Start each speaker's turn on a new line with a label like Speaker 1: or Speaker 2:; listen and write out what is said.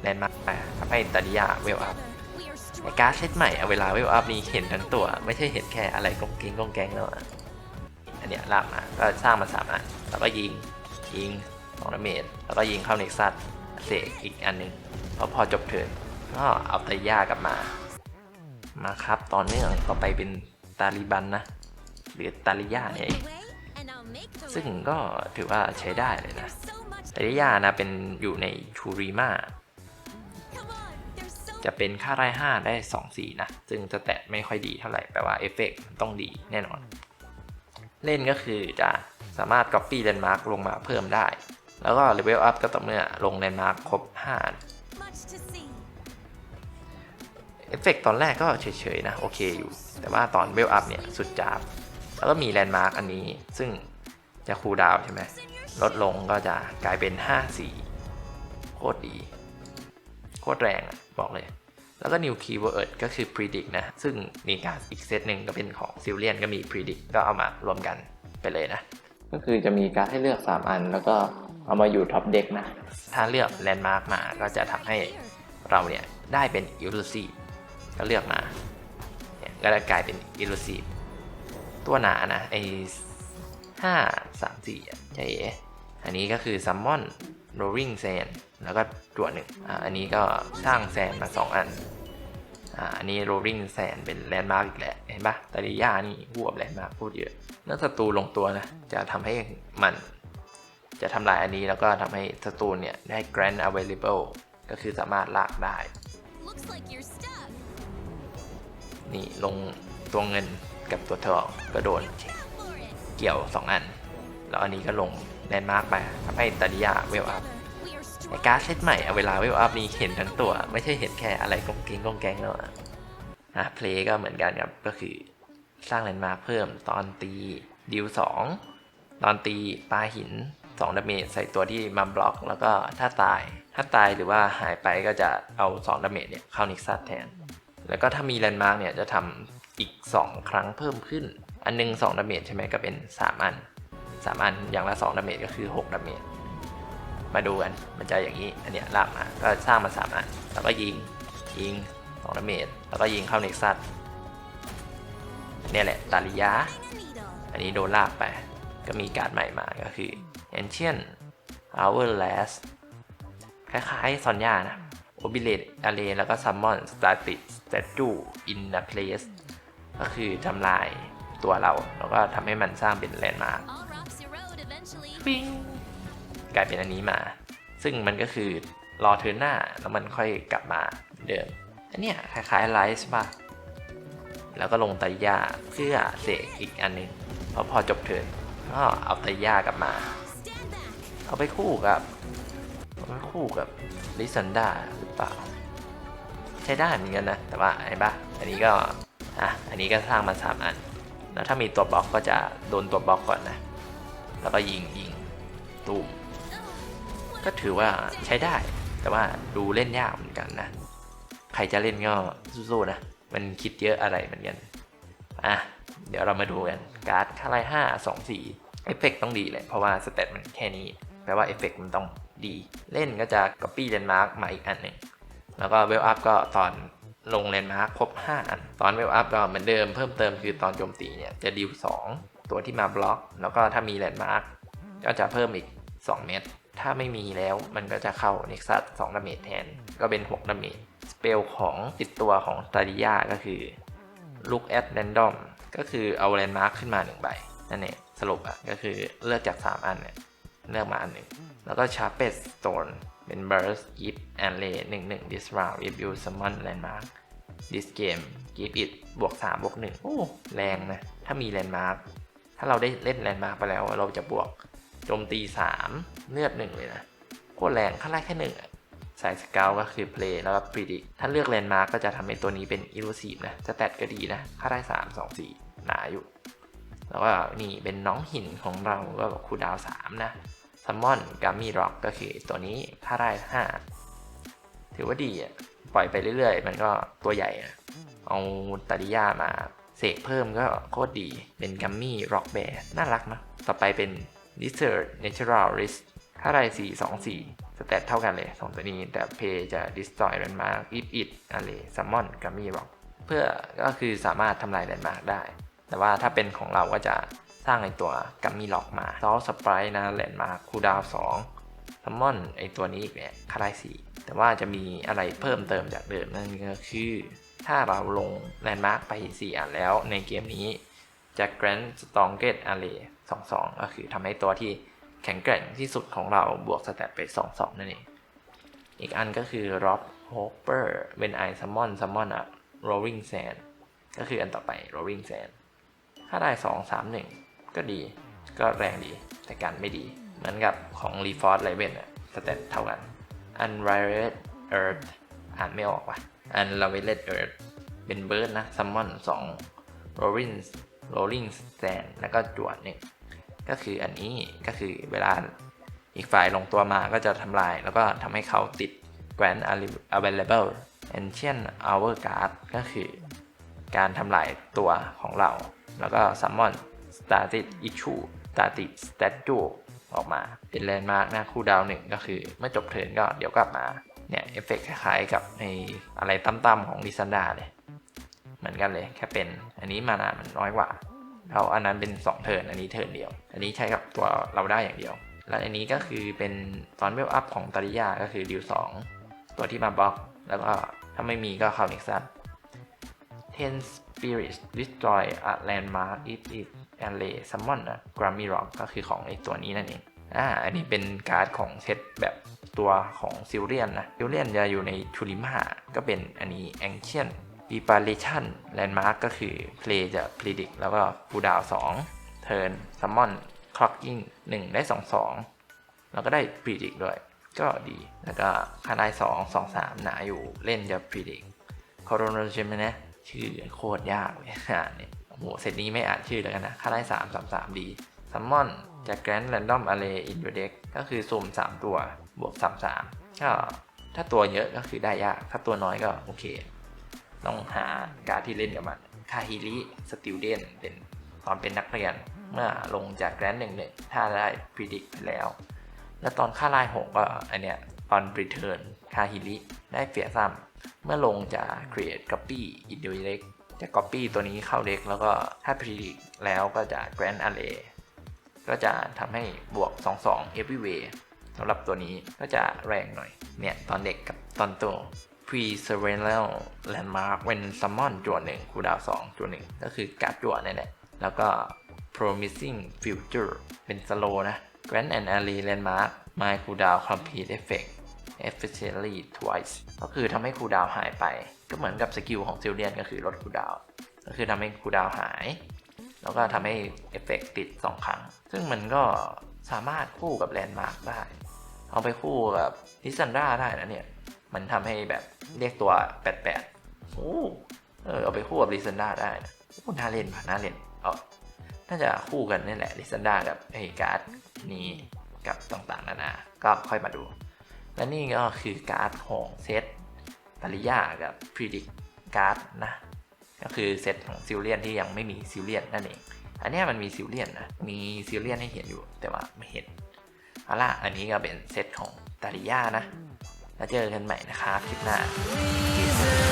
Speaker 1: แลนด์มาร์กมาทำให้ตาดิยาเวลอัพในการ์ดเซตใหม่เอะเวลาเวลอัพนี้เห็นทั้งตัว ไม่ใช่เห็นแค่อะไรกองเกงกองแกงแล้วอะอันเนี้ยลากมาก็สร้างมาสามอันแล้วก็ยิงยิงสองดาเมจแล้วก็ยิงเข้าเน็กซัสเสกอีกอันหนึ่งพอพอจบเทิร์นก็เอาตาดิยากลับมา มาครับตอนเนื่องต่อไปเป็นตาลิบันนะหรือตาลิยาเนี่ยเองซึ่งก็ถือว่าใช้ได้เลยนะตาลิยานะเป็นอยู่ในทูริมา จะเป็นค่าไร่5ได้2สีนะ ซึ่งจะแตะไม่ค่อยดีเท่าไหร่ แปลว่าเอฟเฟกต์มันต้องดีแน่นอน เล่นก็คือจะสามารถ Copy Landmark ลงมาเพิ่มได้ แล้วก็ Level Up ก็ต่อเมื่อลง Landmark ครบ5เอฟเฟกต์ตอนแรกก็เฉยๆนะ โอเคอยู่ แต่ว่าตอนเวลอัพเนี่ย สุดจาบ แล้วก็มีแลนด์มาร์กอันนี้ ซึ่งจะคูลดาวน์ใช่ไหมลดลงก็จะกลายเป็น5 4โคตรดีโคตรแรงอะบอกเลย แล้วก็ new keyword ก็คือ predict นะ ซึ่งมีการดอีกเซตหนึ่งก็เป็นของ z i l l i a n ก็มี predict ก็เอามารวมกันไปเลยนะ ก็คือจะมีการดให้เลือก 3 อัน แล้วก็เอามาอยู่ท็อปเด็กนะ ถ้าเลือกแลนด์มาร์กมาก็จะทำให้เราเนี่ยได้เป็น elusive ก็เลือกมาเนี่ยก็จะกลายเป็น elusive ตัวหนานะไอห้าสามสี่อะใช่เอ๋ อันนี้ก็คือ summon rolling sand แล้วก็ตัวหนึ่งอ่าอันนี้ก็สร้างแซนมา2อันอ่าอันนี้ rolling sand เป็นแลนด์มาร์กอีกแหละ เห็นปะตาลิยานี่บวบแลนด์มาร์กพูดเยอะเมื่อศัตรูลงตัวนะ จะทำให้มันจะทำลายอันนี้แล้วก็ทำให้ศัตรูเนี่ย ได้ grand available ก็คือสามารถลากได้ นี่ลงตัวเงินกับตัวทองก็โดน เกี่ยว 2 อัน แล้วอันนี้ก็ลง แลนด์มาร์กไปทำให้ตาดิยาเวลอัพในการ์ดเซตใหม่เอะเวลาเวลอัพนี้เห็นทั้งตัว ไม่ใช่เห็นแค่อะไรกองเกงกองแกงแล้วอะอะเพลย์ก็เหมือนกันครับ ก็คือสร้างแลนด์มาร์กเพิ่มตอนตีดิวสองตอนตีปลาหิน2ดาเมจใส่ตัวที่มาบล็อก แล้วก็ถ้าตาย ถ้าตายหรือว่าหายไปก็จะเอา2ดาเมจเนี่ยเข้านิกซัสแทน แล้วก็ถ้ามีแลนด์มาร์กเนี่ยจะทำอีก 2 ครั้งเพิ่มขึ้น อันหนึง2ดาเมจใช่ไหมก็เป็น 3 อัน 3 อันอย่างละ2ดาเมจก็คือ6ดาเมจมาดูกันมันจะอย่างนี้อันเนี้ยลากมาก็สร้างมา3อันแล้วก็ยิงยิง2ดาเมจแล้วก็ยิงเข้าเน็กซัสเนี่ยแหละตาลิยาอันนี้โดนลากไป ก็มีการ์ดใหม่มาก็คือ Ancient Hourlast คล้ายๆซอนยานะ Obilate Array แล้วก็ Summon Static Statue in a place ก็คือทำลายตัวเรา แล้วก็ทำให้มันสร้างเป็นแลนด์มาร์ค ปิ้งกลายเป็นอันนี้มา ซึ่งมันก็คือรอเทิร์นหน้าแล้วมันค่อยกลับมาเดิมอันเนี้ยคล้ายๆไลฟ์ป่ะแล้วก็ลงไตรยาเพื่อเสกอีกอันหนึงพอพอจบเทิร์นก็เอาไตรยากลับมา เอาไปคู่กับเอาไปคู่กับลิซันดาหรือเปล่า ใช้ได้เหมือนกันนะ แต่ว่าไอ้บ้าอันนี้ก็อะอันนี้ก็สร้างมาสามอัน แล้วถ้ามีตัวบล็อกก็จะโดนตัวบล็อกก่อนนะ แล้วก็ยิงยิง ตูมก็ถือว่าใช้ได้ แต่ว่าดูเล่นยากเหมือนกันนะ ใครจะเล่นก็สู้ๆนะ มันคิดเยอะอะไรเหมือนกัน อะ เดี๋ยวเรามาดูกัน การ์ดค่าไล่ห้าสองสี่เอฟเฟกต้องดีเลยเพราะว่าสเตตมันแค่นี้ แปลว่าเอฟเฟกมันต้องดี เล่นก็จะ Copy Landmark มาอีกอันหนึ่งแล้วก็เวลอัพก็ตอนลงแลนด์มาร์คครบ 5 อัน ตอนเวลอัพก็เหมือนเดิมเพิ่มเติมคือตอนโจมตีเนี่ย จะดิว 2 ตัวที่มาบล็อก แล้วก็ถ้ามีแลนด์มาร์คก็จะเพิ่มอีก 2 เม็ดถ้าไม่มีแล้วมันก็จะเข้าเน็กซัส2ดาเมจแทน ก็เป็น6ดาเมจสเปลของติดตัวของตาดิยาก็คือ look at random ก็คือเอาแลนด์มาร์คขึ้นมา1ใบนั่นเองสรุปอะก็คือเลือกจาก 3 อันเนี่ยเลือกมาอันหนึ่งแล้วก็ Sharpest Stone เป็น Burst Give and Lay 1 1 This round if you summon landmark this game give it บวก3บวก1โอ้แรงนะ ถ้ามี landmark ถ้าเราได้เล่น landmark ไปแล้ว เราจะบวก โจมตี3เลือด1เลยนะโคตรแรงค่าแรกแค่หนึ่งสายสเกลก็คือ play แล้วก็ predict ถ้าเลือก landmark ก็จะทำให้ตัวนี้เป็น elusive นะสแตทก็ดีนะค่าได้ 3 2 4 หนาอยู่ แล้วก็นี่เป็นน้องหินของเราก็คูดาว 3 นะซัมมอนกัมมี่ร็อกก็คือตัวนี้ถ้าได้ 5 ถือว่าดีอะ ปล่อยไปเรื่อยๆ มันก็ตัวใหญ่อะเอาตาดิยามาเสกเพิ่มก็โคตรดีเป็นกัมมี่ร็อกแบร์น่ารักนะต่อไปเป็น Desert Naturalist ค่าไรสี่สองสี่สเตตเท่ากันเลยสองตัวนี้แต่เพย์จะ destroy landmark if it อะไร summon กับมี rock เพื่อก็คือสามารถทำลาย landmark ได้ แต่ว่าถ้าเป็นของเราก็จะสร้างไอตัวกัมมี่ล็อกมาซอสปรายนะ landmark คูดาวสองซัมมอนไอตัวนี้อีกเนี่ยคาได้สี่แต่ว่าจะมีอะไรเพิ่มเติมจากเดิมนั่นก็คือ ถ้าเราลง landmark ไป 4 อันแล้วในเกมนี้จะ Grand Strongest Array 22 ก็คือทำให้ตัวที่แข็งแกร่งที่สุดของเราบวกสแตทไป 22 นั่นเอง อีกอันก็คือ Rob Hopper When I Summon Summon a Rolling Sand ก็คืออันต่อไป Rolling Sand ถ้าได้ 2 3 1 ก็ดีก็แรงดีแต่กันไม่ดี เหมือนกับของ Reforce Raven อะสแตทเท่ากัน Unraveled Earth อ่านไม่ออกว่ะ Unraveled Earth เป็นเบิร์ดนะ Summon 2 Rolling Rolling Sand แล้วก็จวดหนึ่ง ก็คืออันนี้ก็คือเวลาอีกฝ่ายลงตัวมาก็จะทำลาย แล้วก็ทำให้เขาติด Grand Available Ancient Hour Guard ก็คือการทำลายตัวของเรา แล้วก็ Summon Static Issue Static Statue ออกมาเป็นแลนด์มาร์กหน้าคู่ดาวหนึ่งก็คือ เมื่อจบเทิร์นก็เดี๋ยวกลับมา เนี่ย เอฟเฟกคล้ายๆกับไออะไรตั้มๆของลิซันดาเลย เหมือนกันเลยแค่เป็นอันนี้มานามันน้อยกว่า เราอันนั้นเป็น2เทิร์นอันนี้เทิร์นเดียว อันนี้ใช้กับตัวเราได้อย่างเดียว แล้วอันนี้ก็คือเป็นตอนเวลอัพของตาริยาก็คือดิว2ตัวที่มาบล็อก แล้วก็ถ้าไม่มีก็เข้าเน็กซัส Ten Spirits Destroy a Landmark if it a l a y Summon a Grammy Rock ก็คือของไอตัวนี้นั่นเองอ่าอันนี้เป็นการ์ดของเซตแบบตัวของซิลเลียนนะซิลเลียนจะอยู่ในชูริมาก็เป็นอันนี้ Ancient Preparation Landmark ก็คือ Play จะ Predict แล้วก็ฟูดาว2 Turn Summon Clocking 1 ได้ 2 2 แล้วก็ได้ Predict ด้วย ก็ดี แล้วก็คาได้2 2 3 หนาอยู่เล่นจะ Predict คอโรนาเชมนะ ชื่อโคตรยากเลยอ่านเนี่ยโอ้โหเซตนี้ไม่อ่านชื่อแล้วกันนะคาได้3 3 3 ดี Summon จาก Grand Random Array in your deck ก็คือสุ่ม 3 ตัวบวก 3 3 ก็ถ้าตัวเยอะก็คือได้ยาก ถ้าตัวน้อยก็โอเค ต้องหาการที่เล่นกับมัน คาฮิริสติ d เดนเป็นตอนเป็นนักเรียน เมื่อลงจากแกรนหนึ่งหนึ่งถ้าได้พิจิกไปแล้ว แล้วตอนค่าลายหกก็อันเนี้ยตอนรีเทิร์นคาฮิริได้เฟียซัมเมื่อลงจาก create copy in your deck จะ copy ตัวนี้เข้าเด็กแล้วก็ถ้า predict แล้วก็จะ grand array ก็จะทำให้บวก 22 everywhere สำหรับตัวนี้ก็จะแรงหน่อย เนี่ย ตอนเด็กกับตอนโต pre surveillance landmark when summon จวดหนึ่งคูดาว2จวดหนึ่งก็คือการ์ดจวดนี่แหละแล้วก็ promising future เป็น slow นะ grand and array landmark my cooldown complete effect especially twice ก็คือทำให้คูดาวหายไป ก็เหมือนกับสกิลของซิลเลียนก็คือลดคูดาวก็คือทำให้คูดาวหาย แล้วก็ทำให้เอฟเฟกติด 2 ครั้ง ซึ่งมันก็สามารถคู่กับแลนด์มาร์กได้ เอาไปคู่กับลิซันดราได้นะเนี่ย มันทำให้แบบเรียกตัว88โอ้เออเอาไปคู่กับลิซันดราได้นะโอ้น่าเล่นผ่ะน่าเล่นเอาน่าจะคู่กันนี่แหละลิซันดรากับไอ้การ์ดนี้กับต่างๆนานา ก็ค่อยมาดู และนี่ก็คือการ์ดของเซตตาริยากับพรีดิกการ์ดนะ ก็คือเซตของซิลเลียนที่ยังไม่มีซิลเลียนนั่นเอง อันเนี้ยมันมีซิลเลียนนะ มีซิลเลียนให้เห็นอยู่แต่ว่าไม่เห็นเอาล่ะอันนี้ก็เป็นเซตของตาริยานะ แล้วเจอกันใหม่นะครับคลิปหน้า